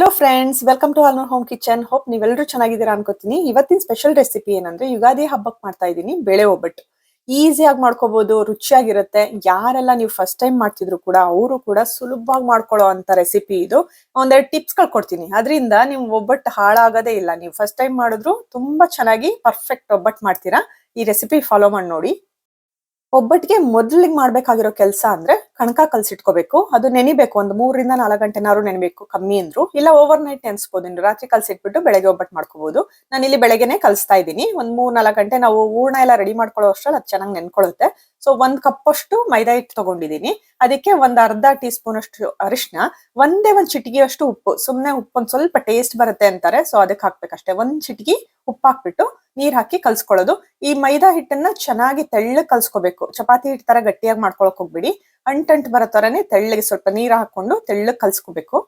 Hello friends welcome to Alnor home kitchen hope ನೀವೆಲ್ಲರೂ ಚೆನ್ನಾಗಿದ್ದೀರಾ ಅನ್ಕೋತೀನಿ. ಇವತ್ತಿನ ಸ್ಪೆಷಲ್ ರೆಸಿಪಿ ಏನಂದ್ರೆ ಯುಗಾದಿ ಹಬ್ಬಕ್ಕೆ ಮಾಡ್ತಾ ಇದ್ದೀನಿ, ಬೇಳೆ ಒಬ್ಬಟ್ಟು. ಈಸಿಯಾಗಿ ಮಾಡ್ಕೋಬಹುದು ರುಚಿಯಾಗಿರುತ್ತೆ. ಯಾರೆಲ್ಲ ನೀವು ಫಸ್ಟ್ ಟೈಮ್ ಮಾಡ್ತಿದ್ರು ಕೂಡ ಅವರು ಕೂಡ ಸುಲಭವಾಗಿ ಮಾಡ್ಕೊಳ್ಳೋ ಅಂತ ರೆಸಿಪಿ ಇದು. ಒಂದೆರಡು ಟಿಪ್ಸ್ಗಳು ಕೊಡ್ತೀನಿ. ಅದರಿಂದ ನೀವು ಒಬ್ಬಟ್ಟು ಹಾಳಾಗೋದೇ ಇಲ್ಲ. ನೀವು ಫಸ್ಟ್ ಟೈಮ್ ಮಾಡಿದ್ರು ತುಂಬಾ ಚೆನ್ನಾಗಿ ಪರ್ಫೆಕ್ಟ್ ಒಬ್ಬಟ್ಟು ಮಾಡ್ತೀರಾ. ಈ ರೆಸಿಪಿ ಫಾಲೋ ಮಾಡಿ ನೋಡಿ. ಒಬ್ಬಟ್ಟಿಗೆ ಮೊದಲಿಗೆ ಮಾಡ್ಬೇಕಾಗಿರೋ ಕೆಲಸ ಅಂದ್ರೆ ಕಣಕ ಕಲ್ಸಿಟ್ಕೋಬೇಕು. ಅದು ನೆನಿಬೇಕು, ಒಂದು ಮೂರರಿಂದ ನಾಲ್ಕು ಗಂಟೆನಾದ್ರು ನೆನಬೇಕು, ಕಮ್ಮಿ ಅಂದ್ರು. ಇಲ್ಲ ಓವರ್ ನೈಟ್ ನೆನ್ಸ್ಬೋದು ರಾತ್ರಿ ಕಲ್ಸಿಟ್ಬಿಟ್ಟು ಬೆಳಗ್ಗೆ ಒಬ್ಬಟ್ಟು ಮಾಡ್ಕೋಬಹುದು ನಾನು ಇಲ್ಲಿ ಬೆಳಗ್ಗೆನೆ ಕಲಿಸ್ತಾ ಇದ್ದೀನಿ. ಒಂದ್ ಮೂರ್ ನಾಲ್ಕು ಗಂಟೆ ನಾವು ಹೂರ್ಣ ಎಲ್ಲ ರೆಡಿ ಮಾಡ್ಕೊಳ್ಳೋ ಅಷ್ಟ್ರಲ್ಲಿ ಅದು ಚೆನ್ನಾಗಿ ನೆನ್ಕೊಳ್ಳುತ್ತೆ ಸೊ ಒಂದ್ ಕಪ್ ಅಷ್ಟು ಮೈದಾ ಹಿಟ್ಟು ತಗೊಂಡಿದ್ದೀನಿ ಅದಕ್ಕೆ ಒಂದ್ ಅರ್ಧ ಟೀ ಸ್ಪೂನ್ ಅಷ್ಟು ಅರಿಶಿನ ಒಂದೇ ಒಂದ್ ಚಿಟಿಗೆ ಅಷ್ಟು ಉಪ್ಪು. ಸುಮ್ನೆ ಉಪ್ಪು ಒಂದ್ ಸ್ವಲ್ಪ ಟೇಸ್ಟ್ ಬರುತ್ತೆ ಅಂತಾರೆ ಸೊ ಅದಕ್ಕೆ ಹಾಕ್ಬೇಕಷ್ಟೇ. ಒಂದ್ ಚಿಟಿಗೆ ಉಪ್ಪು ಹಾಕ್ಬಿಟ್ಟು ನೀರ್ ಹಾಕಿ ಕಲ್ಸ್ಕೊಳ್ಳೋದು. ಈ ಮೈದಾ ಹಿಟ್ಟನ್ನ ಚೆನ್ನಾಗಿ ತೆಳ್ಳಗ್ ಕಲ್ಸ್ಕೋಬೇಕು. ಚಪಾತಿ ಹಿಟ್ಟು ತರ ಗಟ್ಟಿಯಾಗಿ ಮಾಡ್ಕೊಳಕ್ ಹೋಗ್ಬಿಡಿ. ಅಂಟಂಟ್ ಬರೋ ತರನೇ ತೆಳ್ಳಗೆ ಸ್ವಲ್ಪ ನೀರ್ ಹಾಕೊಂಡು ತೆಳ್ಳಗ್ ಕಲ್ಸ್ಕೋಬೇಕು.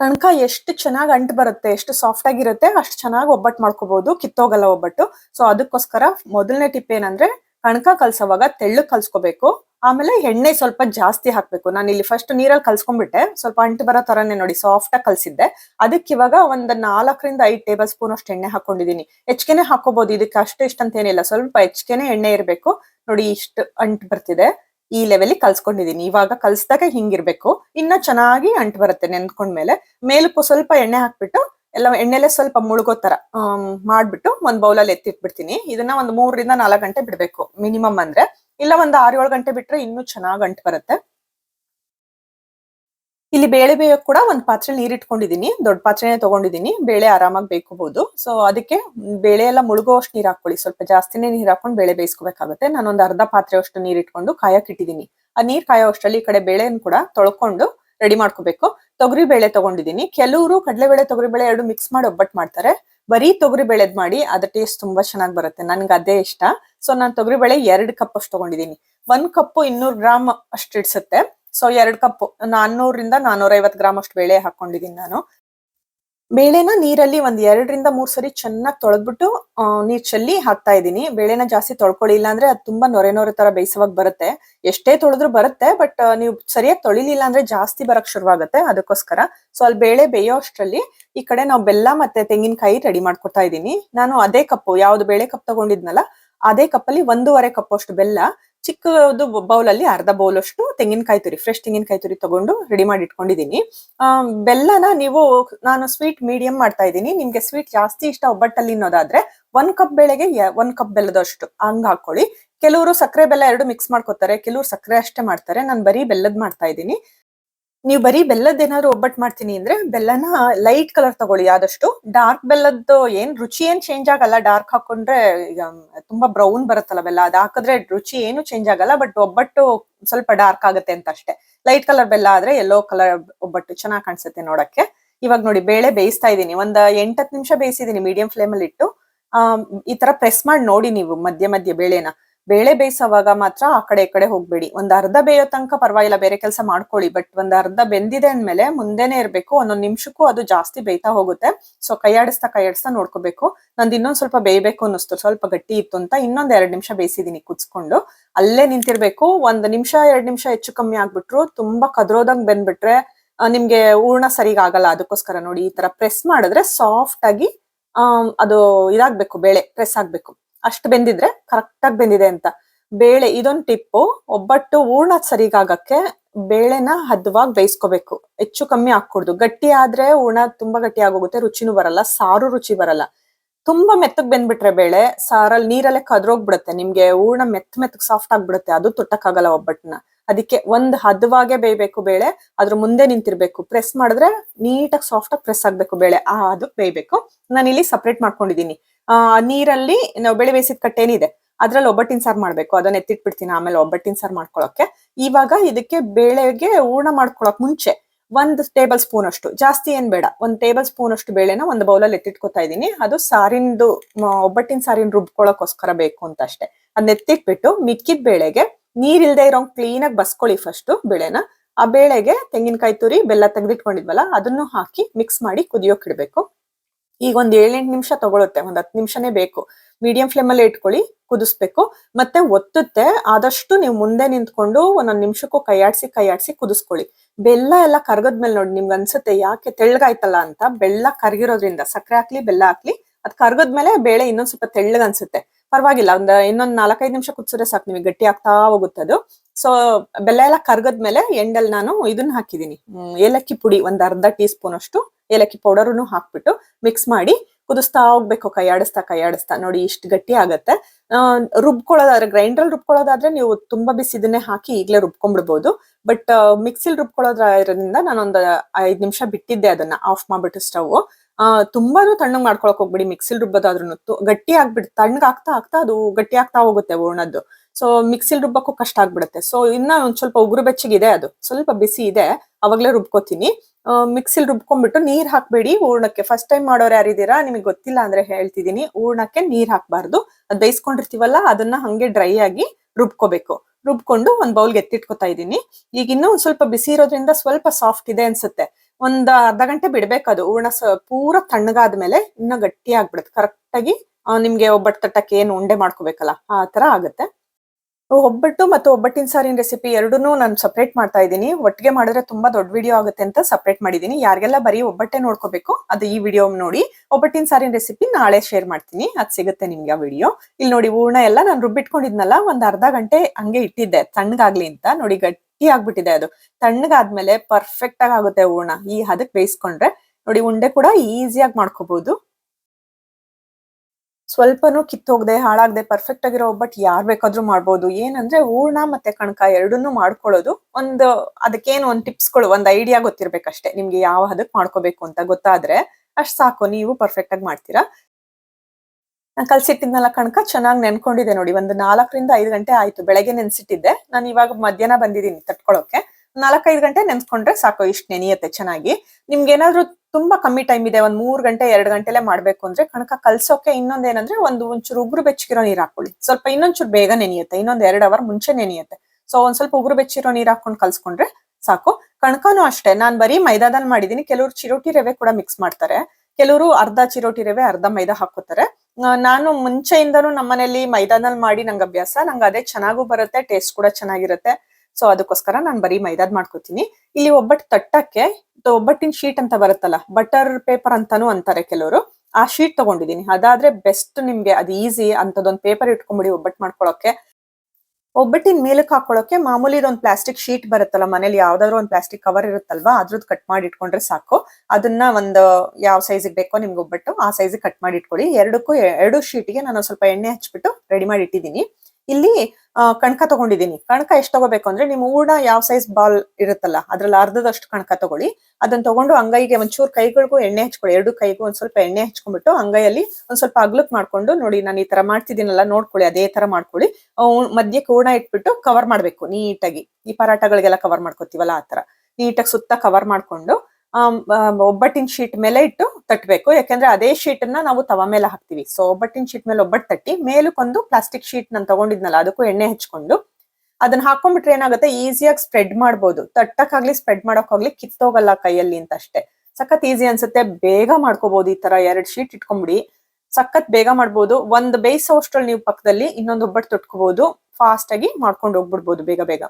ಕಣಕ ಎಷ್ಟು ಚೆನ್ನಾಗಿ ಅಂಟು ಬರುತ್ತೆ, ಎಷ್ಟು ಸಾಫ್ಟ್ ಆಗಿರುತ್ತೆ, ಅಷ್ಟು ಚೆನ್ನಾಗಿ ಒಬ್ಬಟ್ಟು ಮಾಡ್ಕೋಬಹುದು ಕಿತ್ತೋಗಲ್ಲ ಒಬ್ಬಟ್ಟು. ಸೊ ಅದಕ್ಕೋಸ್ಕರ ಮೊದಲನೇ ಟಿಪ್ ಏನಂದ್ರೆ, ಕಣಕ ಕಲ್ಸೋವಾಗ ತೆಳ್ಳು ಕಲ್ಸ್ಕೋಬೇಕು. ಆಮೇಲೆ ಎಣ್ಣೆ ಸ್ವಲ್ಪ ಜಾಸ್ತಿ ಹಾಕ್ಬೇಕು. ನಾನು ಇಲ್ಲಿ ಫಸ್ಟ್ ನೀರಲ್ಲಿ ಕಲ್ಸ್ಕೊಂಡ್ಬಿಟ್ಟೆ. ಸ್ವಲ್ಪ ಅಂಟು ಬರೋ ತರನೇ ನೋಡಿ ಸಾಫ್ಟ್ ಆಗಿ ಕಲ್ಸಿದ್ದೆ. ಅದಕ್ಕೆ ಇವಾಗ ಒಂದ್ ನಾಲ್ಕರಿಂದ ಐದು ಟೇಬಲ್ ಸ್ಪೂನ್ ಅಷ್ಟು ಎಣ್ಣೆ ಹಾಕೊಂಡಿದೀನಿ ಹೆಚ್ಚಿಗೆನೆ ಹಾಕೋಬಹುದು ಇದಕ್ಕೆ ಅಷ್ಟು ಇಷ್ಟ ಅಂತ ಏನಿಲ್ಲ ಸ್ವಲ್ಪ ಹೆಚ್ಚಿಗೆನೆ ಎಣ್ಣೆ ಇರಬೇಕು. ನೋಡಿ, ಇಷ್ಟು ಅಂಟು ಬರ್ತಿದೆ. ಈ ಲೆವೆಲ್ ಕಲ್ಸ್ಕೊಂಡಿದೀನಿ. ಇವಾಗ ಕಲ್ಸ್ದಾಗ ಹಿಂಗಿರ್ಬೇಕು. ಇನ್ನ ಚೆನ್ನಾಗಿ ಅಂಟು ಬರುತ್ತೆ ನೆನ್ಕೊಂಡ್ಮೇಲೆ. ಮೇಲಕ್ಕೂ ಸ್ವಲ್ಪ ಎಣ್ಣೆ ಹಾಕ್ಬಿಟ್ಟು, ಎಲ್ಲ ಎಣ್ಣೆಲೆ ಸ್ವಲ್ಪ ಮುಳುಗೋ ತರ ಮಾಡ್ಬಿಟ್ಟು ಒಂದ್ ಬೌಲಲ್ಲಿ ಎತ್ತಿಟ್ಬಿಡ್ತೀನಿ. ಇದನ್ನ ಒಂದ್ ಮೂರರಿಂದ ನಾಲ್ಕು ಗಂಟೆ ಬಿಡ್ಬೇಕು ಮಿನಿಮಮ್ ಅಂದ್ರೆ. ಇಲ್ಲ ಒಂದ್ ಆರು ಏಳು ಗಂಟೆ ಬಿಟ್ರೆ ಇನ್ನೂ ಚೆನ್ನಾಗಿ ಅಂಟು ಬರುತ್ತೆ. ಇಲ್ಲಿ ಬೇಳೆ ಬೇಯೋಕ್ ಕೂಡ ಒಂದ್ ಪಾತ್ರೆ ನೀರ್ ಇಟ್ಕೊಂಡಿದೀನಿ ದೊಡ್ಡ ಪಾತ್ರೆನೇ ತಗೊಂಡಿದೀನಿ, ಬೇಳೆ ಆರಾಮಾಗಿ ಬೇಕೋಬಹುದು ಸೊ ಅದಕ್ಕೆ ಬೇಳೆ ಎಲ್ಲ ಮುಳುಗೋಷ್ಟು ನೀರ್ ಹಾಕೊಳ್ಳಿ ಸ್ವಲ್ಪ ಜಾಸ್ತಿನೇ ನೀರ್ ಹಾಕೊಂಡು ಬೇಳೆ ಬೇಯಿಸ್ಕೋಬೇಕಾಗುತ್ತೆ. ನಾನೊಂದು ಅರ್ಧ ಪಾತ್ರೆ ಅಷ್ಟು ನೀರ್ ಇಟ್ಕೊಂಡು ಕಾಯಕ್ ಇಟ್ಟಿದೀನಿ ಆ ನೀರ್ ಕಾಯೋ ಅಷ್ಟರಲ್ಲಿ ಈ ಕಡೆ ಬೇಳೆನ್ ಕೂಡ ತೊಳ್ಕೊಂಡು ರೆಡಿ ಮಾಡ್ಕೋಬೇಕು. ತೊಗರಿ ಬೇಳೆ ತಗೊಂಡಿದ್ದೀನಿ ಕೆಲವರು ತೊಗರಿ ಬೇಳೆ ಎರಡು ಮಿಕ್ಸ್ ಮಾಡಿ ಒಬ್ಬಟ್ಟು ಮಾಡ್ತಾರೆ. ಬರೀ ತೊಗರಿ ಬೇಳೆದ್ ಮಾಡಿ ಅದ್ರ ಟೇಸ್ಟ್ ತುಂಬಾ ಚೆನ್ನಾಗಿ ಬರುತ್ತೆ. ನನ್ಗೆ ಅದೇ ಇಷ್ಟ. ಸೊ ನಾನು ತೊಗರಿ ಬೇಳೆ ಎರಡ್ ಕಪ್ ಅಷ್ಟು ತಗೊಂಡಿದ್ದೀನಿ ಒಂದ್ ಕಪ್ ಇನ್ನೂರು ಗ್ರಾಮ್ ಅಷ್ಟು ಇಡ್ಸುತ್ತೆ. ಸೊ ಎರಡು ಕಪ್ ನಾನ್ನೂರಿಂದ ನಾನ್ನೂರ ಐವತ್ ಗ್ರಾಮ್ ಅಷ್ಟು ಬೇಳೆ ಹಾಕೊಂಡಿದ್ದೀನಿ ನಾನು. ಬೇಳೆನ ನೀರಲ್ಲಿ ಒಂದ್ ಎರಡರಿಂದ ಮೂರ್ ಸರಿ ಚೆನ್ನಾಗಿ ತೊಳೆದ್ಬಿಟ್ಟು ನೀರ್ ಚೆಲ್ಲಿ ಹಾಕ್ತಾ ಇದ್ದೀನಿ. ಬೇಳೆನ ಜಾಸ್ತಿ ತೊಳ್ಕೊಳ್ಳಿ ಇಲ್ಲ ಅಂದ್ರೆ ಅದು ತುಂಬಾ ನೊರೆ ನೊರೆ ತರ ಬೇಯಿಸುವಾಗ ಬರುತ್ತೆ. ಎಷ್ಟೇ ತೊಳೆದ್ರು ಬರುತ್ತೆ, ಬಟ್ ನೀವು ಸರಿಯಾಗಿ ತೊಳಿಲಿಲ್ಲ ಅಂದ್ರೆ ಜಾಸ್ತಿ ಬರಕ್ ಶುರುವಾಗುತ್ತೆ ಅದಕ್ಕೋಸ್ಕರ. ಸೊ ಅಲ್ಲಿ ಬೇಳೆ ಬೇಯೋ ಅಷ್ಟರಲ್ಲಿ ಈ ಕಡೆ ನಾವು ಬೆಲ್ಲ ಮತ್ತೆ ತೆಂಗಿನಕಾಯಿ ರೆಡಿ ಮಾಡ್ಕೊತಾ ಇದ್ದೀನಿ. ನಾನು ಅದೇ ಕಪ್ಪು, ಯಾವ್ದು ಬೇಳೆ ಕಪ್ ತಗೊಂಡಿದ್ನಲ್ಲ, ಅದೇ ಕಪ್ಪಲ್ಲಿ ಒಂದೂವರೆ ಕಪ್ ಅಷ್ಟು ಬೆಲ್ಲ. ಚಿಕ್ಕದು ಅಲ್ಲಿ ಅರ್ಧ ಬೌಲ್ ಅಷ್ಟು ತೆಂಗಿನಕಾಯಿ ತುರಿ ಫ್ರೆಶ್ ತೆಂಗಿನಕಾಯಿ ತುರಿ ತಗೊಂಡು ರೆಡಿ ಮಾಡಿ ಇಟ್ಕೊಂಡಿದ್ದೀನಿ. ಬೆಲ್ಲನ ನೀವು ನಾನು ಸ್ವೀಟ್ ಮೀಡಿಯಂ ಮಾಡ್ತಾ ಇದ್ದೀನಿ. ನಿಮ್ಗೆ ಸ್ವೀಟ್ ಜಾಸ್ತಿ ಇಷ್ಟ ಒಬ್ಬಟ್ಟಲ್ಲಿ ಅನ್ನೋದಾದ್ರೆ ಒಂದ್ ಕಪ್ ಬೆಳೆಗೆ ಒಂದ್ ಕಪ್ ಬೆಲ್ಲದಷ್ಟು ಹಂಗ್ ಹಾಕೊಳ್ಳಿ ಕೆಲವರು ಸಕ್ಕರೆ ಬೆಲ್ಲ ಎರಡು ಮಿಕ್ಸ್ ಮಾಡ್ಕೋತಾರೆ, ಕೆಲವರು ಸಕ್ಕರೆ ಅಷ್ಟೇ ಮಾಡ್ತಾರೆ. ನಾನು ಬರೀ ಬೆಲ್ಲದ್ ಮಾಡ್ತಾ ಇದ್ದೀನಿ. ನೀವು ಬರೀ ಬೆಲ್ಲದ ಏನಾದ್ರು ಒಬ್ಬಟ್ಟು ಮಾಡ್ತೀನಿ ಅಂದ್ರೆ ಬೆಲ್ಲನ ಲೈಟ್ ಕಲರ್ ತಗೊಳ್ಳಿ. ಆದಷ್ಟು ಡಾರ್ಕ್ ಬೆಲ್ಲದ್ದು ಏನ್ ರುಚಿ ಏನ್ ಚೇಂಜ್ ಆಗಲ್ಲ. ಡಾರ್ಕ್ ಹಾಕೊಂಡ್ರೆ ತುಂಬಾ ಬ್ರೌನ್ ಬರುತ್ತಲ್ಲ ಬೆಲ್ಲ. ಅದ್ ಹಾಕಿದ್ರೆ ರುಚಿ ಏನು ಚೇಂಜ್ ಆಗಲ್ಲ. ಬಟ್ ಒಬ್ಬಟ್ಟು ಸ್ವಲ್ಪ ಡಾರ್ಕ್ ಆಗುತ್ತೆ ಅಂತ ಅಷ್ಟೇ. ಲೈಟ್ ಕಲರ್ ಬೆಲ್ಲ ಆದ್ರೆ ಯೆಲ್ಲೋ ಕಲರ್ ಒಬ್ಬಟ್ಟು ಚೆನ್ನಾಗಿ ಕಾಣಿಸುತ್ತೆ ನೋಡಕ್ಕೆ. ಇವಾಗ ನೋಡಿ ಬೇಳೆ ಬೇಯಿಸ್ತಾ ಇದ್ದೀನಿ. ಒಂದ್ ಎಂಟತ್ತು ನಿಮಿಷ ಬೇಯಿಸಿದೀನಿ ಮೀಡಿಯಂ ಫ್ಲೇಮ್ ಅಲ್ಲಿ ಇಟ್ಟು ಆ ಈ ತರ ಪ್ರೆಸ್ ಮಾಡಿ ನೋಡಿ ನೀವು ಮಧ್ಯ ಮಧ್ಯ ಬೇಳೆನ. ಬೇಳೆ ಬೇಯಿಸೋವಾಗ ಮಾತ್ರ ಆ ಕಡೆ ಈ ಕಡೆ ಹೋಗ್ಬೇಡಿ. ಒಂದ್ ಅರ್ಧ ಬೇಯೋ ತನಕ ಪರವಾಗಿಲ್ಲ, ಬೇರೆ ಕೆಲಸ ಮಾಡ್ಕೊಳ್ಳಿ ಬಟ್ ಒಂದ್ ಅರ್ಧ ಬೆಂದಿದೆ ಅಂದ್ಮೇಲೆ ಮುಂದೆನೆ ಇರ್ಬೇಕು, ಒಂದೊಂದ್ ನಿಮಿಷಕ್ಕೂ ಅದು ಜಾಸ್ತಿ ಬೇಯ್ತಾ ಹೋಗುತ್ತೆ. ಸೊ ಕೈಯಾಡಿಸ್ತಾ ಕೈಯಾಡಿಸ್ತಾ ನೋಡ್ಕೋಬೇಕು. ನಂದು ಇನ್ನೊಂದ್ ಸ್ವಲ್ಪ ಬೇಯ್ಬೇಕು ಅನ್ನಿಸ್ತು, ಸ್ವಲ್ಪ ಗಟ್ಟಿ ಇತ್ತು ಅಂತ ಇನ್ನೊಂದ್ ಎರಡ್ ನಿಮಿಷ ಬೇಯಿಸಿದೀನಿ ಕುದಿಸ್ಕೊಂಡು ಅಲ್ಲೇ ನಿಂತಿರ್ಬೇಕು, ಒಂದ್ ನಿಮಿಷ, ಎರಡ್ ನಿಮಿಷ ಹೆಚ್ಚು ಕಮ್ಮಿ ಆಗ್ಬಿಟ್ರು, ತುಂಬಾ ಕದ್ರೋದಂಗ್ ಬೆಂದ್ಬಿಟ್ರೆ ನಿಮ್ಗೆ ಹೂರ್ಣ ಸರಿಗ ಆಗಲ್ಲ ಅದಕ್ಕೋಸ್ಕರ ನೋಡಿ ಈ ತರ ಪ್ರೆಸ್ ಮಾಡಿದ್ರೆ ಸಾಫ್ಟ್ ಆಗಿ ಅದು ಇದಾಗ್ಬೇಕು, ಬೇಳೆ ಪ್ರೆಸ್ ಆಗ್ಬೇಕು. ಅಷ್ಟು ಬೆಂದಿದ್ರೆ ಕರೆಕ್ಟ್ ಆಗಿ ಬೆಂದಿದೆ ಅಂತ. ಬೇಳೆ, ಇದೊಂದು ಟಿಪ್ಪು. ಒಬ್ಬಟ್ಟು ಹೂರ್ಣ ಸರಿಗಾಗಕ್ಕೆ ಬೇಳೆನ ಹದವಾಗಿ ಬೇಯಿಸ್ಕೋಬೇಕು. ಹೆಚ್ಚು ಕಮ್ಮಿ ಹಾಕೂಡ್ದು ಗಟ್ಟಿ ಆದ್ರೆ ಹೂರ್ಣ ತುಂಬಾ ಗಟ್ಟಿ ಆಗೋಗುತ್ತೆ, ರುಚಿನೂ ಬರಲ್ಲ, ಸಾರು ರುಚಿ ಬರಲ್ಲ. ತುಂಬಾ ಮೆತ್ತಗ್ ಬೆಂದ್ಬಿಟ್ರೆ ಬೇಳೆ, ಸಾರಲ್ಲಿ ನೀರಲ್ಲೇ ಕದ್ರೋಗ್ಬಿಡುತ್ತೆ. ನಿಮ್ಗೆ ಹೂರ್ಣ ಮೆತ್ತ ಮೆತ್ತಗ್ ಸಾಫ್ಟ್ ಆಗ್ಬಿಡುತ್ತೆ. ಅದು ತೊಟ್ಟಕ್ಕಾಗಲ್ಲ ಒಬ್ಬಟ್ಟನ್ನ ಅದಕ್ಕೆ ಒಂದ್ ಹದವಾಗೆ ಬೇಯ್ಬೇಕು ಬೇಳೆ, ಅದ್ರ ಮುಂದೆ ನಿಂತಿರ್ಬೇಕು. ಪ್ರೆಸ್ ಮಾಡಿದ್ರೆ ನೀಟಾಗಿ ಸಾಫ್ಟ್ ಆಗಿ ಪ್ರೆಸ್ ಆಗ್ಬೇಕು ಬೇಳೆ. ಆ, ಅದು ಬೇಯ್ಬೇಕು. ನಾನು ಇಲ್ಲಿ ಸಪ್ರೇಟ್ ಮಾಡ್ಕೊಂಡಿದೀನಿ. ಆ, ನೀರಲ್ಲಿ ನಾವು ಬೆಳೆ ಬೇಯಿಸಿದ ಕಟ್ಟೆ ಏನಿದೆ ಅದ್ರಲ್ಲಿ ಒಬ್ಬಟ್ಟಿನ ಸಾರು ಮಾಡ್ಬೇಕು. ಅದನ್ನ ಎತ್ತಿಟ್ಬಿಡ್ತೀನಿ ಆಮೇಲೆ ಒಬ್ಬಟ್ಟಿನ ಸಾರು ಮಾಡ್ಕೊಳಕ್ಕೆ. ಇವಾಗ ಇದಕ್ಕೆ ಬೇಳೆಗೆ ಹೂರ್ಣ ಮಾಡ್ಕೊಳಕ್ ಮುಂಚೆ ಒಂದ್ ಟೇಬಲ್ ಸ್ಪೂನ್ ಅಷ್ಟು. ಜಾಸ್ತಿ ಏನ್ ಬೇಡ. ಒಂದ್ ಟೇಬಲ್ ಸ್ಪೂನ್ ಅಷ್ಟು ಬೇಳೆನ ಒಂದು ಬೌಲಲ್ಲಿ ಎತ್ತಿಟ್ಕೊತಾ ಇದೀನಿ ಅದು ಸಾರಿಂದು ಒಬ್ಬಟ್ಟಿನ ಸಾರಿನ ರುಬ್ಕೊಳಕೋಸ್ಕರ ಬೇಕು ಅಂತ ಅಷ್ಟೇ. ಅದನ್ನ ಎತ್ತಿಟ್ಬಿಟ್ಟು ಮಿಕ್ಕಿದ ಬೇಳೆಗೆ ನೀರ್ ಇಲ್ದೆ ಇರೋ ಕ್ಲೀನ್ ಆಗಿ ಬಸ್ಕೊಳ್ಳಿ ಫಸ್ಟ್ ಬೇಳೆನ. ಆ ಬೇಳೆಗೆ ತೆಂಗಿನಕಾಯಿ ತುರಿ, ಬೆಲ್ಲ ತೆಗೆದಿಟ್ಕೊಂಡಿದ್ವಲ್ಲ, ಅದನ್ನು ಹಾಕಿ ಮಿಕ್ಸ್ ಮಾಡಿ ಕುದಿಯೋಕ್ ಇಡ್ಬೇಕು. ಈಗ ಒಂದ್ ಏಳೆಂಟು ನಿಮಿಷ ತಗೊಳುತ್ತೆ, ಒಂದ್ ಹತ್ತು ನಿಮಿಷನೇ ಬೇಕು. ಮೀಡಿಯಂ ಫ್ಲೇಮ್ ಅಲ್ಲಿ ಇಟ್ಕೊಳ್ಳಿ, ಕುದಿಸ್ಬೇಕು. ಮತ್ತೆ ಒತ್ತುತ್ತೆ, ಆದಷ್ಟು ನೀವು ಮುಂದೆ ನಿಂತ್ಕೊಂಡು ಒಂದೊಂದ್ ನಿಮಿಷಕ್ಕೂ ಕೈಯಾಡ್ಸಿ ಕೈಯಾಡ್ಸಿ ಕುದಿಸ್ಕೊಳ್ಳಿ. ಬೆಲ್ಲ ಎಲ್ಲ ಕರ್ಗದ್ಮೇಲೆ ನೋಡಿ, ನಿಮ್ಗೆ ಅನ್ಸುತ್ತೆ ಯಾಕೆ ತೆಳ್ಳಗಾಯ್ತಲ್ಲ ಅಂತ. ಬೆಲ್ಲ ಕರ್ಗಿರೋದ್ರಿಂದ ಸಕ್ಕರೆ ಹಾಕ್ಲಿ, ಬೆಲ್ಲ ಹಾಕ್ಲಿ, ಅದ್ ಕರ್ಗದ್ಮೇಲೆ ಬೇಳೆ ಇನ್ನೊಂದ್ ಸ್ವಲ್ಪ ತೆಳ್ಳಗ್ ಅನ್ಸುತ್ತೆ. ಪರವಾಗಿಲ್ಲ, ಒಂದ್ ಇನ್ನೊಂದ್ ನಾಲ್ಕೈದು ನಿಮಿಷ ಕುದಿಸಿದ್ರೆ ಸಾಕು, ನಿಮಗೆ ಗಟ್ಟಿ ಆಗ್ತಾ ಹೋಗುತ್ತೆ ಅದು ಸೊ ಬೆಲ್ಲ ಎಲ್ಲ ಕರ್ಗದ್ಮೇಲೆ ಎಂಡಲ್ಲಿ ನಾನು ಇದನ್ನ ಹಾಕಿದ್ದೀನಿ ಏಲಕ್ಕಿ ಪುಡಿ ಒಂದು ಅರ್ಧ ಟೀ ಸ್ಪೂನ್ ಅಷ್ಟು ಏಲಕ್ಕಿ ಪೌಡರ್ನು ಹಾಕ್ಬಿಟ್ಟು ಮಿಕ್ಸ್ ಮಾಡಿ ಕುದಿಸ್ತಾ ಹೋಗ್ಬೇಕು ಕೈ ಆಡಿಸ್ತಾ ಕೈ ಆಡಿಸ್ತಾ ನೋಡಿ ಇಷ್ಟು ಗಟ್ಟಿ ಆಗತ್ತೆ. ರುಬ್ಕೊಳ್ಳೋದಾದ್ರೆ ಗ್ರೈಂಡರ್ ರುಬ್ಕೊಳ್ಳೋದಾದ್ರೆ ನೀವು ತುಂಬಾ ಬಿಸಿ ಇದನ್ನೇ ಹಾಕಿ ಈಗಲೇ ರುಬ್ಕೊಂಡ್ಬಿಡ್ಬೋದು. ಬಟ್ ಮಿಕ್ಸಿಲ್ ರುಬ್ಕೊಳ್ಳೋದ್ರಿಂದ ನಾನೊಂದು ಐದು ನಿಮಿಷ ಬಿಟ್ಟಿದ್ದೆ ಅದನ್ನ ಆಫ್ ಮಾಡ್ಬಿಟ್ಟು ಸ್ಟವ್ ತುಂಬಾನು ತಣ್ಣಗ್ ಮಾಡ್ಕೊಳಕ್ ಹೋಗ್ಬಿಡಿ. ಮಿಕ್ಸಿಲ್ ರುಬ್ಬೋದಾದ್ರೂ ಗಟ್ಟಿ ಆಗ್ಬಿಡ್ತು ತಣ್ಣಗಾಗ್ತಾ ಆಗ್ತಾ ಅದು ಗಟ್ಟಿ ಆಗ್ತಾ ಹೋಗುತ್ತೆ ಹೂರ್ಣದ್ದು ಸೊ ಮಿಕ್ಸಿಲ್ ರುಬ್ಬಕ್ಕೂ ಕಷ್ಟ ಆಗ್ಬಿಡುತ್ತೆ. ಸೊ ಇನ್ನ ಒಂದ್ ಸ್ವಲ್ಪ ಉಗುರು ಬೆಚ್ಚಗಿದೆ ಅದು. ಸ್ವಲ್ಪ ಬಿಸಿ ಇದೆ. ಅವಾಗ್ಲೇ ರುಬ್ಕೋತೀನಿ. ಮಿಕ್ಸಿಲ್ ರುಬ್ಕೊಂಡ್ಬಿಟ್ಟು ನೀರ್ ಹಾಕ್ಬೇಡಿ ಹೂರ್ಣಕ್ಕೆ. ಫಸ್ಟ್ ಟೈಮ್ ಮಾಡೋರು ಯಾರಿದ್ದೀರಾ? ನಿಮಗೆ ಗೊತ್ತಿಲ್ಲ ಅಂದ್ರೆ ಹೇಳ್ತಿದೀನಿ. ಹೂರ್ಣಕ್ಕೆ ನೀರ್ ಹಾಕ್ಬಾರ್ದು. ಅದ್ ಬೇಯಿಸ್ಕೊಂಡಿರ್ತೀವಲ್ಲ, ಅದನ್ನ ಹಂಗೆ ಡ್ರೈ ಆಗಿ ರುಬ್ಕೋಬೇಕು. ರುಬ್ಕೊಂಡು ಒಂದ್ ಬೌಲ್ಗೆ ಎತ್ತಿಟ್ಕೊತಾ ಇದೀನಿ ಈಗ ಇನ್ನೂ ಒಂದ್ ಸ್ವಲ್ಪ ಬಿಸಿ ಇರೋದ್ರಿಂದ ಸ್ವಲ್ಪ ಸಾಫ್ಟ್ ಇದೆ ಅನ್ಸುತ್ತೆ. ಒಂದ್ ಅರ್ಧ ಗಂಟೆ ಬಿಡ್ಬೇಕದು. ಹೂರ್ಣ ಪೂರ ತಣ್ಣಗಾದ್ಮೇಲೆ ಇನ್ನ ಗಟ್ಟಿ ಆಗ್ಬಿಡುತ್ತೆ. ಕರೆಕ್ಟ್ ಆಗಿ ನಿಮ್ಗೆ ಒಬ್ಬಟ್ಟು ತಟ್ಟಕ್ಕೆ ಏನು ಉಂಡೆ ಮಾಡ್ಕೋಬೇಕಲ್ಲ, ಆ ತರ ಆಗುತ್ತೆ. ಒಬ್ಬಟ್ಟು ಮತ್ತು ಒಬ್ಬಟ್ಟಿನ ಸಾರಿನ ರೆಸಿಪಿ ಎರಡನ್ನೂ ನಾನು ಸಪ್ರೇಟ್ ಮಾಡ್ತಾ ಇದ್ದೀನಿ. ಒಟ್ಟಿಗೆ ಮಾಡಿದ್ರೆ ತುಂಬಾ ದೊಡ್ಡ ವಿಡಿಯೋ ಆಗುತ್ತೆ ಅಂತ ಸಪ್ರೇಟ್ ಮಾಡಿದ್ದೀನಿ. ಯಾರಿಗೆಲ್ಲ ಬರೀ ಒಬ್ಬಟ್ಟೆ ನೋಡ್ಕೋಬೇಕು, ಅದು ಈ ವಿಡಿಯೋ ನೋಡಿ, ಒಬ್ಬಟ್ಟಿನ ಸಾರಿನ ರೆಸಿಪಿ ನಾಳೆ ಶೇರ್ ಮಾಡ್ತೀನಿ. ಅದು ಸಿಗುತ್ತೆ ನಿಮ್ಗೆ ಆ ವಿಡಿಯೋ ಇಲ್ಲಿ ನೋಡಿ ಹೂರ್ಣ ಎಲ್ಲ ನಾನು ರುಬ್ಬಿಟ್ಕೊಂಡಿದ್ನಲ್ಲ, ಒಂದ್ ಅರ್ಧ ಗಂಟೆ ಹಂಗೆ ಇಟ್ಟಿದ್ದೆ, ತಣ್ಣಗಾಗ್ಲಿ ಅಂತ. ನೋಡಿ ಗಟ್ಟಿ ಆಗ್ಬಿಟ್ಟಿದೆ ಅದು. ತಣ್ಣಗಾದ್ಮೇಲೆ ಪರ್ಫೆಕ್ಟ್ ಆಗಿ ಆಗುತ್ತೆ ಹೂರ್ಣ. ಈ ಹದಕ್ ಬೇಯಿಸ್ಕೊಂಡ್ರೆ, ನೋಡಿ ಉಂಡೆ ಕೂಡ ಈಸಿಯಾಗಿ ಮಾಡ್ಕೋಬಹುದು ಸ್ವಲ್ಪನೂ ಕಿತ್ತೋಗದೆ, ಹಾಳಾಗದೆ ಪರ್ಫೆಕ್ಟ್ ಆಗಿರೋ ಬಟ್ ಯಾರ್ ಬೇಕಾದ್ರೂ ಮಾಡ್ಬೋದು. ಏನಂದ್ರೆ ಹೂರ್ಣ ಮತ್ತೆ ಕಣಕ ಎರಡನ್ನೂ ಮಾಡ್ಕೊಳ್ಳೋದು ಒಂದು, ಅದಕ್ಕೇನು ಒಂದು ಟಿಪ್ಸ್ಗಳು, ಒಂದು ಐಡಿಯಾ ಗೊತ್ತಿರ್ಬೇಕಷ್ಟೇ ನಿಮ್ಗೆ ಯಾವ ಹದಕ್ ಮಾಡ್ಕೋಬೇಕು ಅಂತ ಗೊತ್ತಾದ್ರೆ ಅಷ್ಟು ಸಾಕು, ನೀವು ಪರ್ಫೆಕ್ಟ್ ಆಗಿ ಮಾಡ್ತೀರಾ. ನಾನು ಕಲ್ಸಿಟ್ಟಿದ್ನಲ್ಲ ಕಣಕ, ಚೆನ್ನಾಗಿ ನೆನ್ಕೊಂಡಿದೆ ನೋಡಿ, ಒಂದು ನಾಲ್ಕರಿಂದ ಐದು ಗಂಟೆ ಆಯ್ತು, ಬೆಳಗ್ಗೆ ನೆನ್ಸಿಟ್ಟಿದ್ದೆ. ನಾನು ಇವಾಗ ಮಧ್ಯಾಹ್ನ ಬಂದಿದ್ದೀನಿ ತಟ್ಕೊಳ್ಳೋಕೆ ನಾಲ್ಕೈದು ಗಂಟೆ ನೆನ್ಸ್ಕೊಂಡ್ರೆ ಸಾಕು, ಇಷ್ಟು ನೆನೆಯುತ್ತೆ ಚೆನ್ನಾಗಿ. ನಿಮ್ಗೆ ಏನಾದ್ರೂ ತುಂಬಾ ಕಮ್ಮಿ ಟೈಮ್ ಇದೆ, ಒಂದ್ ಮೂರ್ ಗಂಟೆ, ಎರಡ್ ಗಂಟೆಲೆ ಮಾಡ್ಬೇಕು ಅಂದ್ರೆ ಕಣಕ ಕಲ್ಸೋಕೆ ಇನ್ನೊಂದೇನಂದ್ರೆ ಒಂದು ಒಂಚೂರು ಉಗುರು ಬೆಚ್ಚಿರೋ ನೀರ್ ಹಾಕೊಳ್ಳಿ ಸ್ವಲ್ಪ ಇನ್ನೊಂಚೂರು ಬೇಗ ನೆನೆಯುತ್ತೆ, ಇನ್ನೊಂದ್ ಎರಡ್ ಅವರ್ ಮುಂಚೆ ನೆನೆಯುತ್ತೆ. ಸೊ ಒಂದ್ ಸ್ವಲ್ಪ ಉಗುರು ಬೆಚ್ಚಿರೋ ನೀರ್ ಹಾಕೊಂಡ್ ಕಲ್ಸ್ಕೊಂಡ್ರೆ ಸಾಕು. ಕಣಕನೂ ಅಷ್ಟೇ, ನಾನ್ ಬರೀ ಮೈದಾದಲ್ಲಿ ಮಾಡಿದೀನಿ, ಕೆಲವರು ಚಿರೋಟಿ ರವೆ ಕೂಡ ಮಿಕ್ಸ್ ಮಾಡ್ತಾರೆ. ಕೆಲವರು ಅರ್ಧ ಚಿರೋಟಿ ರವೆ, ಅರ್ಧ ಮೈದಾ ಹಾಕೋತಾರೆ ನಾನು ಮುಂಚೆಯಿಂದನೂ ನಮ್ಮನೇಲಿ ಮೈದಾನಲ್ಲಿ ಮಾಡಿ ನಂಗೆ ಅಭ್ಯಾಸ, ನಂಗೆ ಅದೇ ಚೆನ್ನಾಗೂ ಬರುತ್ತೆ ಟೇಸ್ಟ್ ಕೂಡ ಚೆನ್ನಾಗಿರುತ್ತೆ. ಸೊ ಅದಕ್ಕೋಸ್ಕರ ನಾನು ಬರೀ ಮೈದಾದ್ ಮಾಡ್ಕೋತೀನಿ. ಇಲ್ಲಿ ಒಬ್ಬಟ್ಟು ತಟ್ಟಕ್ಕೆ ಒಬ್ಬಟ್ಟಿನ ಶೀಟ್ ಅಂತ ಬರುತ್ತಲ್ಲ ಬಟರ್ ಪೇಪರ್ ಅಂತಾನು ಅಂತಾರೆ ಕೆಲವರು. ಆ ಶೀಟ್ ತಗೊಂಡಿದೀನಿ. ಅದಾದ್ರೆ ಬೆಸ್ಟ್ ನಿಮ್ಗೆ ಅದು ಈಸಿ ಅಂತದೊಂದು ಪೇಪರ್ ಇಟ್ಕೊಂಡ್ಬಿಡಿ ಒಬ್ಬಟ್ಟು ಮಾಡ್ಕೊಳಕ್ಕೆ. ಒಬ್ಬಟ್ಟಿನ ಮೇಲಕ್ಕೆ ಹಾಕೊಳ್ಳೋಕೆ ಮಾಮೂಲಿ ಒಂದು ಪ್ಲಾಸ್ಟಿಕ್ ಶೀಟ್ ಬರುತ್ತಲ್ಲ, ಮನೇಲಿ ಯಾವ್ದಾದ್ರು ಒಂದು ಪ್ಲಾಸ್ಟಿಕ್ ಕವರ್ ಇರುತ್ತಲ್ವಾ ಅದ್ರದ್ದು ಕಟ್ ಮಾಡಿ ಇಟ್ಕೊಂಡ್ರೆ ಸಾಕು. ಅದನ್ನ ಒಂದು ಯಾವ ಸೈಜಿಗೆ ಬೇಕೋ ನಿಮ್ಗೆ ಒಬ್ಬಟ್ಟು ಆ ಸೈಜಿಗೆ ಕಟ್ ಮಾಡಿ ಇಟ್ಕೊಳ್ಳಿ ಎರಡಕ್ಕೂ ಎರಡು ಶೀಟ್ಗೆ ನಾನು ಸ್ವಲ್ಪ ಎಣ್ಣೆ ಹಚ್ಬಿಟ್ಟು ರೆಡಿ ಮಾಡಿ ಇಟ್ಟಿದ್ದೀನಿ ಇಲ್ಲಿ ಕಣಕ ತಗೊಂಡಿದ್ದೀನಿ ಕಣಕ ಎಷ್ಟು ತಗೋಬೇಕು ಅಂದ್ರೆ ನಿಮ್ಮ ಊರ್ಣ ಯಾವ ಸೈಜ್ ಬಾಲ್ ಇರುತ್ತಲ್ಲ, ಅದ್ರಲ್ಲಿ ಅರ್ಧದಷ್ಟು ಕಣಕ ತಗೊಳ್ಳಿ. ಅದನ್ನ ತಗೊಂಡು ಅಂಗೈಗೆ ಒಂಚೂರು ಕೈಗಳಿಗೂ ಎಣ್ಣೆ ಹಚ್ಕೊಳ್ಳಿ ಎರಡು ಕೈಗೂ ಒಂದ್ ಸ್ವಲ್ಪ ಎಣ್ಣೆ ಹಚ್ಕೊಂಡ್ಬಿಟ್ಟು ಅಂಗೈಯಲ್ಲಿ ಒಂದ್ ಸ್ವಲ್ಪ ಅಗ್ಲಕ್ ಮಾಡ್ಕೊಂಡು, ನೋಡಿ ನಾನು ಈ ತರ ಮಾಡ್ತಿದ್ದೀನಲ್ಲ, ನೋಡ್ಕೊಳ್ಳಿ, ಅದೇ ತರ ಮಾಡ್ಕೊಳ್ಳಿ. ಮಧ್ಯ ಮಧ್ಯಕ್ಕೆ ಹೂರ್ಣ ಇಟ್ಬಿಟ್ಟು ಕವರ್ ಮಾಡ್ಬೇಕು, ನೀಟಾಗಿ. ಈ ಪರಾಟಗಳಿಗೆಲ್ಲ ಕವರ್ ಮಾಡ್ಕೋತೀವಲ್ಲ, ಆ ತರ. ನೀಟಾಗಿ ಸುತ್ತ ಕವರ್ ಮಾಡ್ಕೊಂಡು ಒಬ್ಬಟ್ಟಿನ ಶೀಟ್ ಮೇಲೆ ಇಟ್ಟು ತಟ್ಟಬೇಕು ಯಾಕಂದ್ರೆ ಅದೇ ಶೀಟ್ ಅನ್ನ ನಾವು ತವ ಮೇಲೆ ಹಾಕ್ತಿವಿ. ಸೊ ಒಬ್ಬಟ್ಟಿನ ಶೀಟ್ ಮೇಲೆ ಒಬ್ಬಟ್ಟು ತಟ್ಟಿ, ಮೇಲಕ್ಕೊಂದು ಪ್ಲಾಸ್ಟಿಕ್ ಶೀಟ್ ನಾನು ತಗೊಂಡಿದ್ನಲ್ಲ, ಅದಕ್ಕೂ ಎಣ್ಣೆ ಹಚ್ಕೊಂಡು, ಅದನ್ನ ಹಾಕೊಂಡ್ಬಿಟ್ರೆ ಏನಾಗುತ್ತೆ? ಈಸಿಯಾಗಿ ಸ್ಪ್ರೆಡ್ ಮಾಡ್ಬೋದು. ತಟ್ಟಕ್ಕಾಗ್ಲಿ ಸ್ಪ್ರೆಡ್ ಮಾಡೋಕ್ಕಾಗ್ಲಿ ಕಿತ್ತೋಗಲ್ಲ ಕೈಯಲ್ಲಿ ಅಂತ ಅಷ್ಟೇ. ಸಖತ್ ಈಸಿ ಅನ್ಸುತ್ತೆ. ಬೇಗ ಮಾಡ್ಕೋಬಹುದು ಈ ತರ ಎರಡ್ ಶೀಟ್ ಇಟ್ಕೊಂಡ್ಬಿಡಿ ಸಖತ್ ಬೇಗ ಮಾಡ್ಬೋದು. ಒಂದ್ ಬೇಯಿಸೋ ಅಷ್ಟ್ರಲ್ಲಿ ನೀವು ಪಕ್ಕದಲ್ಲಿ ಇನ್ನೊಂದು ಒಬ್ಬಟ್ಟು ತೊಟ್ಕೋಬಹುದು ಫಾಸ್ಟ್ ಆಗಿ ಮಾಡ್ಕೊಂಡು ಹೋಗ್ಬಿಡ್ಬೋದು ಬೇಗ ಬೇಗ.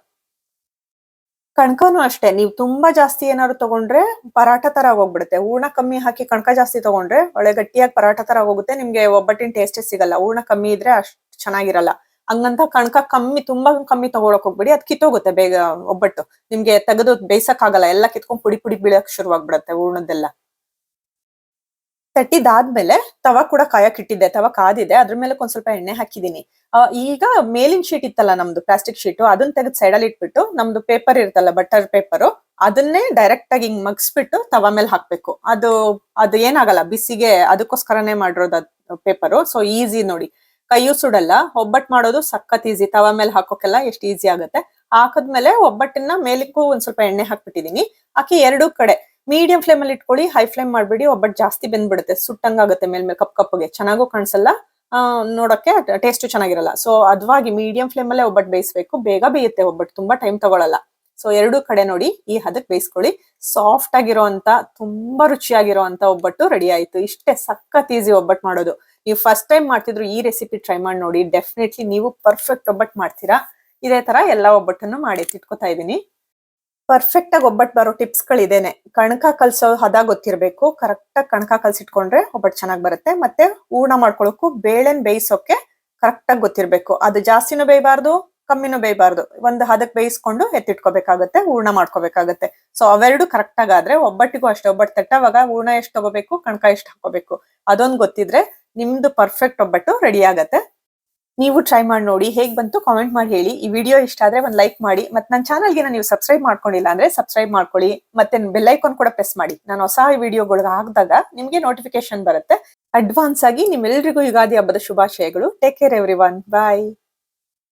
ಕಣ್ಕನು ಅಷ್ಟೇ. ನೀವು ತುಂಬಾ ಜಾಸ್ತಿ ಏನಾದ್ರು ತಗೊಂಡ್ರೆ ಪರಾಟ ತರ ಹೋಗ್ಬಿಡುತ್ತೆ ಹೂರ್ಣ ಕಮ್ಮಿ ಹಾಕಿ ಕಣಕ ಜಾಸ್ತಿ ತಗೊಂಡ್ರೆ ಒಳ್ಳೆ ಗಟ್ಟಿಯಾಗಿ ಪರಾಟ ತರ ಹೋಗುತ್ತೆ ನಿಮ್ಗೆ ಒಬ್ಬಟ್ಟಿನ ಟೇಸ್ಟೇ ಸಿಗಲ್ಲ. ಹೂರ್ಣ ಕಮ್ಮಿ ಇದ್ರೆ ಅಷ್ಟು ಚೆನ್ನಾಗಿರಲ್ಲ. ಹಂಗಂತ ಕಣಕ ಕಮ್ಮಿ, ತುಂಬಾ ಕಮ್ಮಿ ತಗೊಳಕ್ ಹೋಗ್ಬಿಡಿ. ಅದ್ ಕಿತ್ತೋಗುತ್ತೆ ಬೇಗ ಒಬ್ಬಟ್ಟು. ನಿಮ್ಗೆ ತೆಗೆದು ಬೇಯ್ಸಕ್ ಆಗಲ್ಲ ಎಲ್ಲ ಕಿತ್ಕೊಂಡ್ ಪುಡಿ ಪುಡಿ ಬೀಳಕ್ ಶುರುವಾಗ್ಬಿಡತ್ತೆ ಹೂರ್ಣದ್ದೆಲ್ಲ. ತಟ್ಟಿದಾದ್ಮೇಲೆ ತವ ಕೂಡ ಕಾಯಕ್ ಇಟ್ಟಿದ್ದೆ ತವ ಕಾದಿದೆ. ಅದ್ರ ಮೇಲೆ ಒಂದ್ ಸ್ವಲ್ಪ ಎಣ್ಣೆ ಹಾಕಿದೀನಿ ಈಗ ಮೇಲಿನ ಶೀಟ್ ಇತ್ತಲ್ಲ ನಮ್ದು ಪ್ಲಾಸ್ಟಿಕ್ ಶೀಟ್ ಅದನ್ನ ತೆಗೆದ್ ಸೈಡಲ್ಲಿ ಇಟ್ಬಿಟ್ಟು ನಮ್ದು ಪೇಪರ್ ಇರುತ್ತಲ್ಲ ಬಟರ್ ಪೇಪರು ಅದನ್ನೇ ಡೈರೆಕ್ಟ್ ಆಗಿ ಹಿಂಗ್ ಮಗ್ಸ್ಬಿಟ್ಟು ತವ ಮೇಲೆ ಹಾಕ್ಬೇಕು. ಅದು ಅದು ಏನಾಗಲ್ಲ, ಬಿಸಿಗೆ ಅದಕ್ಕೋಸ್ಕರನೇ ಮಾಡಿರೋದು ಪೇಪರು ಸೊ ಈಸಿ ನೋಡಿ. ಕೈಯೂ ಸುಡಲ್ಲ ಒಬ್ಬಟ್ಟು ಮಾಡೋದು ಸಖತ್ ಈಸಿ ತವ ಮೇಲೆ ಹಾಕೋಕೆಲ್ಲ ಎಷ್ಟು ಈಸಿ ಆಗುತ್ತೆ. ಹಾಕದ್ಮೇಲೆ ಒಬ್ಬಟ್ಟನ್ನ ಮೇಲಕ್ಕೂ ಒಂದ್ ಸ್ವಲ್ಪ ಎಣ್ಣೆ ಹಾಕ್ಬಿಟ್ಟಿದೀನಿ. ಆಕೆ ಎರಡೂ ಕಡೆ ಮೀಡಿಯಂ ಫ್ಲೇಮ್ ಅಲ್ಲಿ ಇಟ್ಕೊಳ್ಳಿ ಹೈ ಫ್ಲೇಮ್ ಮಾಡ್ಬೇಡಿ ಒಬ್ಬಟ್ಟು ಜಾಸ್ತಿ ಬೆಂದ್ಬಿಡುತ್ತೆ ಸುಟ್ಟಂಗಾಗುತ್ತೆ ಮೇಲ್ ಮೇಲೆ ಕಪ್ ಕಪ್ಪಗೆ. ಚೆನ್ನಾಗೂ ಕಾಣಿಸಲ್ಲ ಆ, ನೋಡಕ್ಕೆ ಟೇಸ್ಟ್ ಚೆನ್ನಾಗಿರಲ್ಲ. ಸೊ ಅದ್ವಾಗಿ ಮೀಡಿಯಂ ಫ್ಲೇಮ್ ಅಲ್ಲೇ ಒಬ್ಬಟ್ಟು ಬೇಯಿಸಬೇಕು ಬೇಗ ಬೇಯುತ್ತೆ ಒಬ್ಬಟ್ಟು ತುಂಬಾ ಟೈಮ್ ತಗೊಳಲ್ಲ. ಸೊ ಎರಡು ಕಡೆ ನೋಡಿ ಈ ಹದಕ್ ಬೇಯಿಸ್ಕೊಳ್ಳಿ. ಸಾಫ್ಟ್ ಆಗಿರೋಂತ ತುಂಬಾ ರುಚಿಯಾಗಿರೋಂತ ಒಬ್ಬಟ್ಟು ರೆಡಿ ಆಯ್ತು. ಇಷ್ಟೇ ಸಖತ್ ಈಸಿ ಒಬ್ಬಟ್ಟು ಮಾಡೋದು. ನೀವು ಫಸ್ಟ್ ಟೈಮ್ ಮಾಡ್ತಿದ್ರು ಈ ರೆಸಿಪಿ ಟ್ರೈ ಮಾಡಿ ನೋಡಿ ಡೆಫಿನೆಟ್ಲಿ ನೀವು ಪರ್ಫೆಕ್ಟ್ ಒಬ್ಬಟ್ಟು ಮಾಡ್ತೀರಾ. ಇದೇ ತರ ಎಲ್ಲಾ ಒಬ್ಬಟ್ಟನ್ನು ಮಾಡಿ ತಿಟ್ಕೋತಾ ಇದೀನಿ ಪರ್ಫೆಕ್ಟ್ ಆಗಿ ಒಬ್ಬಟ್ಟು ಬರೋ ಟಿಪ್ಸ್ ಗಳಿದೇನೆ. ಕಣಕ ಕಲ್ಸೋ ಹದ ಗೊತ್ತಿರಬೇಕು. ಕರೆಕ್ಟ್ ಆಗಿ ಕಣಕ ಕಲ್ಸಿಟ್ಕೊಂಡ್ರೆ ಒಬ್ಬಟ್ಟು ಚೆನ್ನಾಗಿ ಬರುತ್ತೆ. ಮತ್ತೆ ಹೂರ್ಣ ಮಾಡ್ಕೊಳಕ್ಕೂ ಬೇಳೆನ್ ಬೇಯಿಸೋಕೆ ಕರೆಕ್ಟ್ ಆಗಿ ಗೊತ್ತಿರ್ಬೇಕು. ಅದು ಜಾಸ್ತಿನೂ ಬೇಯಬಾರ್ದು, ಕಮ್ಮಿನೂ ಬೇಯಬಾರ್ದು. ಒಂದು ಹದಕ್ಕೆ ಬೇಯಿಸ್ಕೊಂಡು ಎತ್ತಿಟ್ಕೋಬೇಕಾಗತ್ತೆ, ಹೂರ್ಣ ಮಾಡ್ಕೋಬೇಕಾಗುತ್ತೆ. ಸೊ ಅವೆರಡು ಕರೆಕ್ಟ್ ಆದ್ರೆ ಒಬ್ಬಟ್ಟಿಗೂ ಅಷ್ಟೇ ಒಬ್ಬಟ್ಟು ತಟ್ಟವಾಗ ಹೂರ್ಣ ಎಷ್ಟು ತಗೋಬೇಕು, ಕಣಕ ಎಷ್ಟು ಹಾಕೋಬೇಕು ಅದೊಂದು ಗೊತ್ತಿದ್ರೆ ನಿಮ್ದು ಪರ್ಫೆಕ್ಟ್ ಒಬ್ಬಟ್ಟು ರೆಡಿ ಆಗತ್ತೆ. ನೀವು ಟ್ರೈ ಮಾಡಿ ನೋಡಿ, ಹೇಗ್ ಬಂತು ಕಾಮೆಂಟ್ ಮಾಡಿ ಹೇಳಿ. ಈ ವಿಡಿಯೋ ಇಷ್ಟ ಆದ್ರೆ ಒಂದ್ ಲೈಕ್ ಮಾಡಿ, ಮತ್ತೆ ನನ್ನ ಚಾನಲ್ಗೆ ನೀವು ಸಬ್ಸ್ಕ್ರೈಬ್ ಮಾಡ್ಕೊಂಡಿಲ್ಲ ಅಂದ್ರೆ ಸಬ್ಸ್ಕ್ರೈಬ್ ಮಾಡ್ಕೊಳ್ಳಿ, ಮತ್ತೆ ಬೆಲ್ ಐಕಾನ್ ಕೂಡ ಪ್ರೆಸ್ ಮಾಡಿ. ನಾನು ಹೊಸ ವಿಡಿಯೋಗಳು ಹಾಕಿದಾಗ ನಿಮ್ಗೆ ನೋಟಿಫಿಕೇಶನ್ ಬರುತ್ತೆ. ಅಡ್ವಾನ್ಸ್ ಆಗಿ ನಿಮ್ಮೆಲ್ಲರಿಗೂ ಯುಗಾದಿ ಹಬ್ಬದ ಶುಭಾಶಯಗಳು. Take care everyone bye